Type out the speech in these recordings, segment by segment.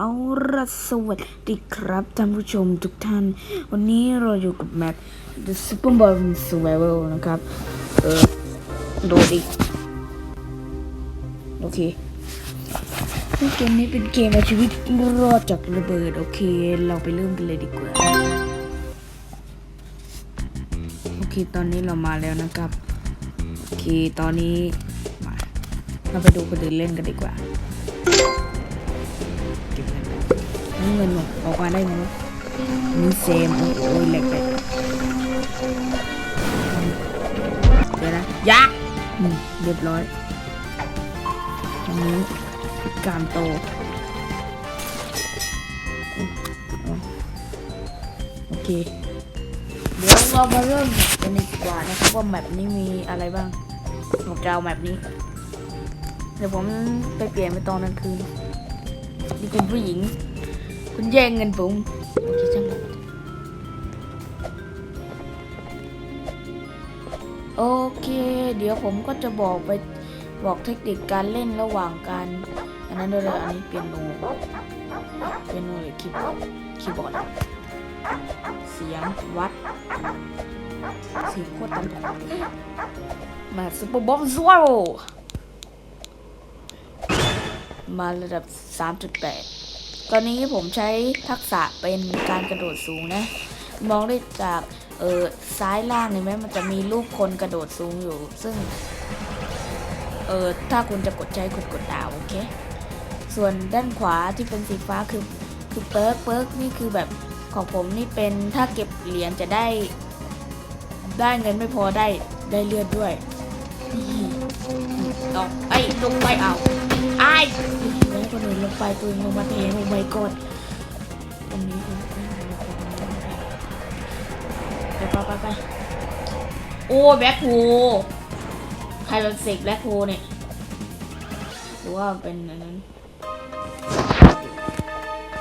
เอาละสวัสดีครับท่านผู้ชมทุกท่าน วันนี้เราอยู่กับแมป The Super Bomb Survival นะครับ เออดูดิโอเคเกมนี้เป็นเกมเอาชีวิตรอดจากระเบิด โอเค เราไปเริ่มกันเลยดีกว่า โอเค ตอนนี้เรามาแล้วนะครับ โอเค ตอนนี้มาเราไปดูคนอื่นเล่นกันดีกว่า นี่เงินหมดออกมาได้ไงวะมีเซมโอ้โหเหล็กเลยเดี๋ยวนะยะอืมเรียบร้อยอันนี้กามโตโอเค เดี๋ยวเรามาเริ่มกันดีกว่านะครับว่าแมปนี้มีอะไรบ้างผมจะเอาแมปนี้ เดี๋ยวผมไปเปลี่ยนไปตอนกลางคืนนี่คุณผู้หญิง คุณแย่งเงินผมโอเคช่างโอเค เดี๋ยวผมก็จะบอกไปบอกเทคนิคการเล่นระหว่างการอันนั้นด้วยเลยอันนี้เปียโนเปียโนหรือคีย์บอร์ดคีย์บอร์ดเสียงวัดเสียงโคตรตลกมาซุปเปอร์บอกซ์วโรมาระดับ 3.8 ตอนนี้ผมใช้ทักษะเป็นการกระโดดสูงนะ มองได้จากเออซ้ายล่างเห็นไหมมันจะมีรูปคนกระโดดสูงอยู่ ซึ่งเออถ้าคุณจะกดใช้คุณกดดาวโอเค ส่วนด้านขวาที่เป็นสีฟ้าคือคือเปิร์กเปิร์กนี่คือแบบของผมนี่เป็นถ้าเก็บเหรียญจะได้ ได้เงินไม่พอได้ได้เลือดด้วยนี่อไอ้ลงไปเอาไอ้ ล้วคนอื่นลงไปตัวเองลงมาเทโอ้ไม่กดตรงนี้ไปไปไปไปโอ้แบ็คโฮใครเป็นเสกแบ็คโฮเนี่ยหรือว่าเป็นอันนั้น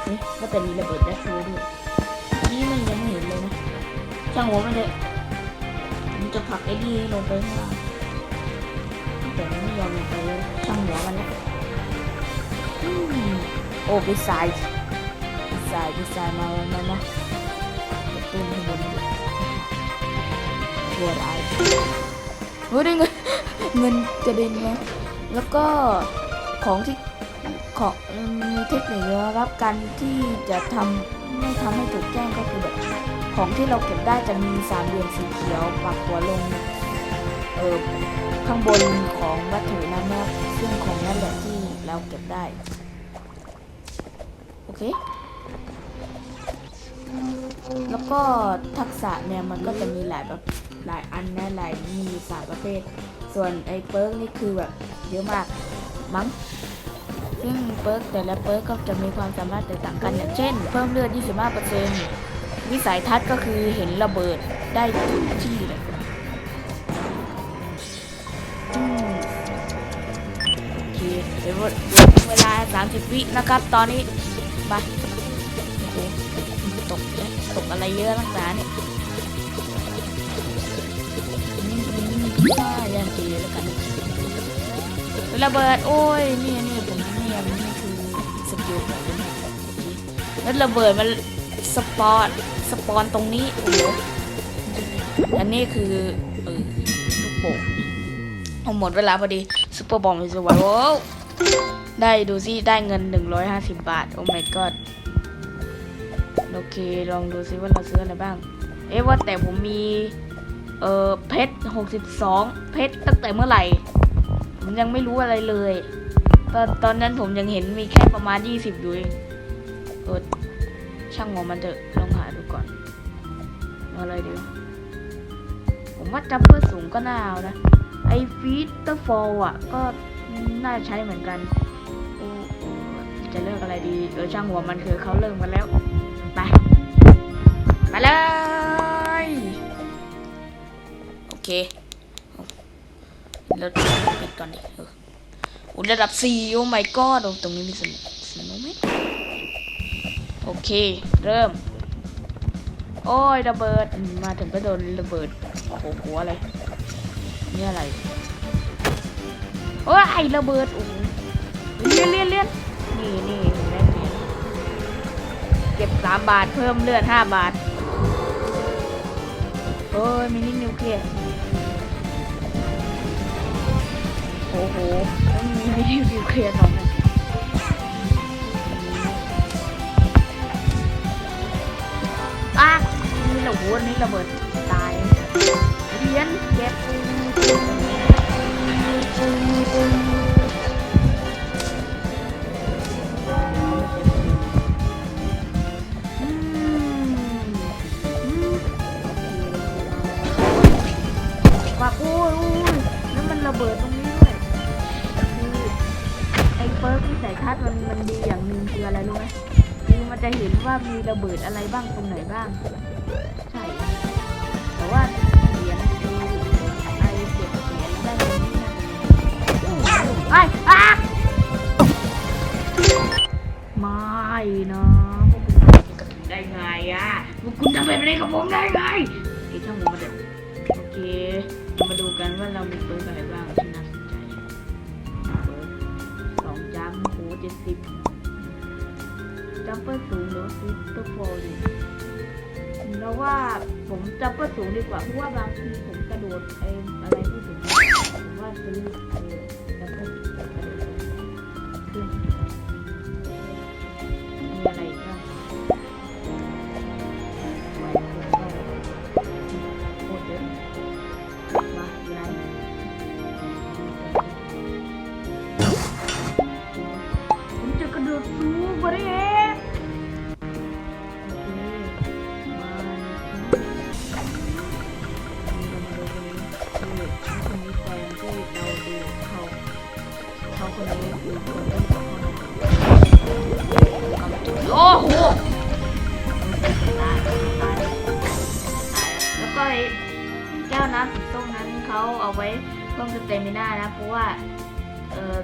เฮ้ยก็แต่มีระเบิดแบ็คโฮด้วยนี่มันยังไม่เห็นเลยนะช่างหัวมันเลยมันจะผลักไอ้ดีลงไปข้างล่างแต่มันไม่ยอมลงไปเลย โอ้ไปสายไปสายไปสายมามามามาประตูข้างบนนี่ตัวร้ายเฮ้ได้เงินเงินกระเด็นมาแล้วก็ของที่ของมีเทคนิครับการที่จะทำไม่ทำให้ถูกแจ้งก็คือแบบของที่เราเก็บได้จะมีสามเหลี่ยมสีเขียวปักหัวลงเออข้างบนของวัตถุนั้นนะครับ ที่เราเก็บได้ โอเค แล้วก็ทักษะเนี่ยมันก็จะมีหลายแบบหลายอันนะหลายมีสามประเภท ส่วนไอ้เปิร์กนี่คือแบบเยอะมากมั้งซึ่งเปิร์กแต่ละเปิร์กก็จะมีความสามารถแตกต่างกันอย่างเช่น เพิ่มเลือด 25%วิสัยทัศน์ก็คือเห็นระเบิดได้ทุกที่เลย เดี๋ยวเวลา 30 วินะครับ ตอนนี้ไปตกตกอะไรเยอะนักหนาเนี่ยอืมอืมว่ายังตีแล้วกันระเบิด โอ้ย นี่นี่ผมเนี่ยมันนี่คือสกิลของมันแล้วระเบิดมันสปอนสปอนตรงนี้โอ้โหอันนี้คือเออลูกโป่งเอาหมดเวลาพอดีซุปเปอร์บอมบ์สวายโอ้ ได้ดูสิได้เงิน 150 บาท โอ้ my god โอเค ลองดูซิว่าเราซื้ออะไรบ้าง เอ๊ะว่าแต่ผมมี เอ่อ เพชร 62 เพชรตั้งแต่เมื่อไหร่ ผมยังไม่รู้อะไรเลย ตอนตอนนั้นผมยังเห็นมีแค่ประมาณ 20 อยู่เองเออช่างหัวมันเถอะ ลองหาดูก่อนอะไรดีวผมว่าจัมเปอร์สูงก็น่าเอานะ ไอฟีเตอร์ฟอลอะ ก็ น่าใช้เหมือนกันจะเลือกอะไรดี เออช่างหัวมันคือเขาเลิกมาแล้ว ไป ไปเลย โอเคแล้วปิดก่อนดิเอออุระดับสี่โอ้ my god ตรงนี้มีสนุกสนุกไหมโอเค เริ่ม โอ้ยระเบิดมมาถึงก็โดนระเบิดโอ้โหหัวอะไร นี่อะไร โอ้ยระเบิดโอ้โหเลียนเลียนเลียนนี่นี่เห็นไหมเนี่ยก็บสามบาทเพิ่มเลือดห้าบาทเอ้ยมินินิวเคลียร์โอ้โหมีมินินิวเคลียร์สองอันอะนี่ระเบิดนี่ระเบิด ระเบิดตรงนี้ด้วยคือไอ้เปิร์กวิสัยทัศน์มันมันดีอย่างหนึ่งคืออะไรรู้ไหมคือมันจะเห็นว่ามีระเบิดอะไรบ้างตรงไหนบ้าง เจ็ดสิบจัมเปอร์สูงหรือซิปเปอร์โฟร์อยู่เราว่าผมจัมเปอร์สูงดีกว่าเพราะว่าบางทีผมกระโดดเองอะไรที่สูงผมว่าซื้อ คนนี้แฟนที่เราดูเขาเขาคนนี้คือคนเล่นของเขาโอ้โหแล้วก็ไอ้แก้วน้ำสีส้มนั้นเขาเอาไว้เพิ่มสเตมิน่านะ เพราะว่าเอ่อ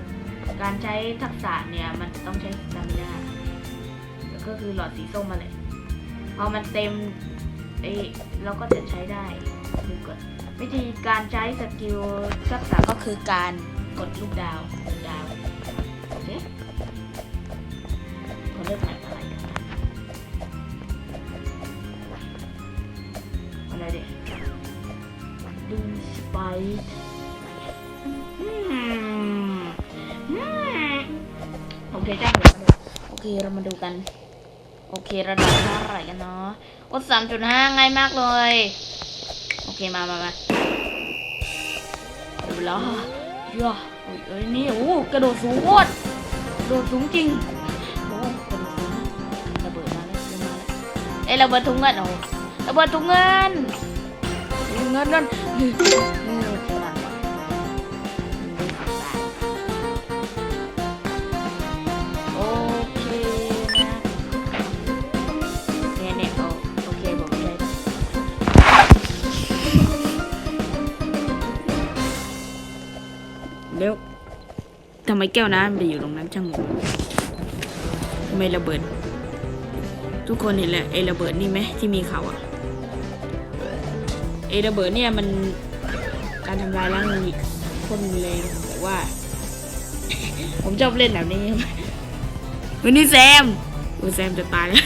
การใช้ทักษะเนี่ยมันต้องใช้สเตมิน่าก็คือหลอดสีส้มมาเลยพอมันเต็มเอ้เราก็จะใช้ได้ดูก่อน วิธีการใช้สกิลทักษะก็คือการกดลูกดาวลูกดาวโอเคเขาเลือกแผ่นอะไรกันอะไรเด็ดูสไปด์โอเคจ้าเดี๋ยวมาดูโอเคเรามาดูกัน โอเคระดับเท่าไหร่กันเนาะอ้สามจุดห้าง่ายมากเลย โอเคมามามา แล้วย่าโอ้ยเอ้ยนี่โอ้กระโดดสูงโคตรกระโดดสูงจริงโอ้กระโดดสูงระเบิดมาแล้วระเบิดมาแล้วเอ้ยระเบิดถุงเงินโอ้ระเบิดถุงเงินถุงเงินนั่น ไมแก้วน้ำไปอยู่ตรงนั้นช่างงงทำไมระเบิด ทุกคนเห็นแหละไอระเบิดนี่ไหมที่มีเขาอะไอระเบิดเนี่ยมันการทำลายล้างมันคนรุนแต่ว่า ผมชอบเล่นแบบนี้วันนี้แซมโอ้แซมจะตายแล้ว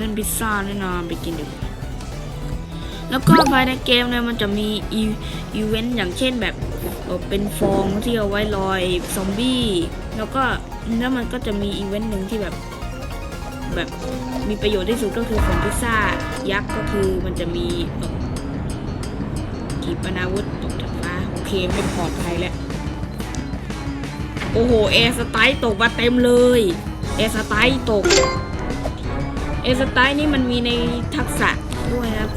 นั่นพิซซ่าแน่นอนไปกินดีกว่า แล้วก็ภายในเกมเนี่ยมันจะมีอีเวนต์อย่างเช่นแบบเป็นฟองที่เอาไว้ลอยซอมบี้แล้วก็แล้วมันก็จะมีอีเวนต์หนึ่งที่แบบแบบมีประโยชน์ที่สุดก็คือของพิซซ่ายักษ์ก็คือมันจะมีเอ่อขีปนาวุธตกจากฟ้าโอเคไม่ปลอดภัยแล้วโอ้โหเอสไตล์ตกมาเต็มเลยเอสไตล์ตกเอสไตล์นี่มันมีในทักษะด้วยนะครับ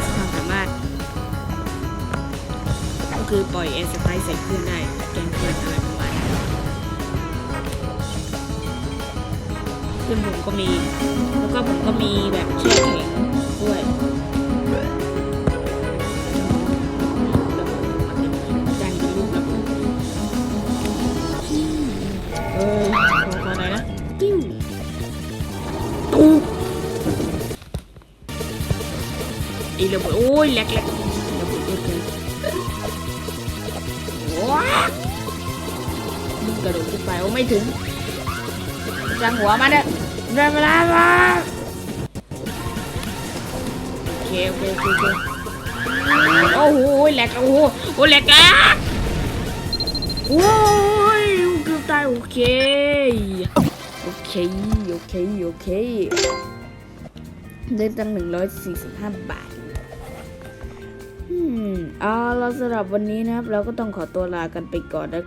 คือปล่อยเอร์สไตล์ใส่เครื่องได้แกงเพื่อนอะไรประมาณนี้ซึ่องผมก็มี แล้วก็ผมก็มีแบบเชือกแข็งด้วยใจมีลูกระเบิดเออขอขอหน่อยนะติ้วตูอีระเบิดโอ้ยแหลกแกระโดดขึ้นไปโอ้ไม่ถึงจังหัวมาเด้อได้เวลามาโอเคโอเคโอเคโอ้โหแหลกโอ้โหโอ้แหลกอะโอ้ยเกือบตายโอเคโอเคโอเคโอเคได้ตั้งหนึ่งร้อยสี่สิบห้าบาท เอาเราสำหรับวันนี้นะครับ เราก็ต้องขอตัวลากันไปก่อนนะ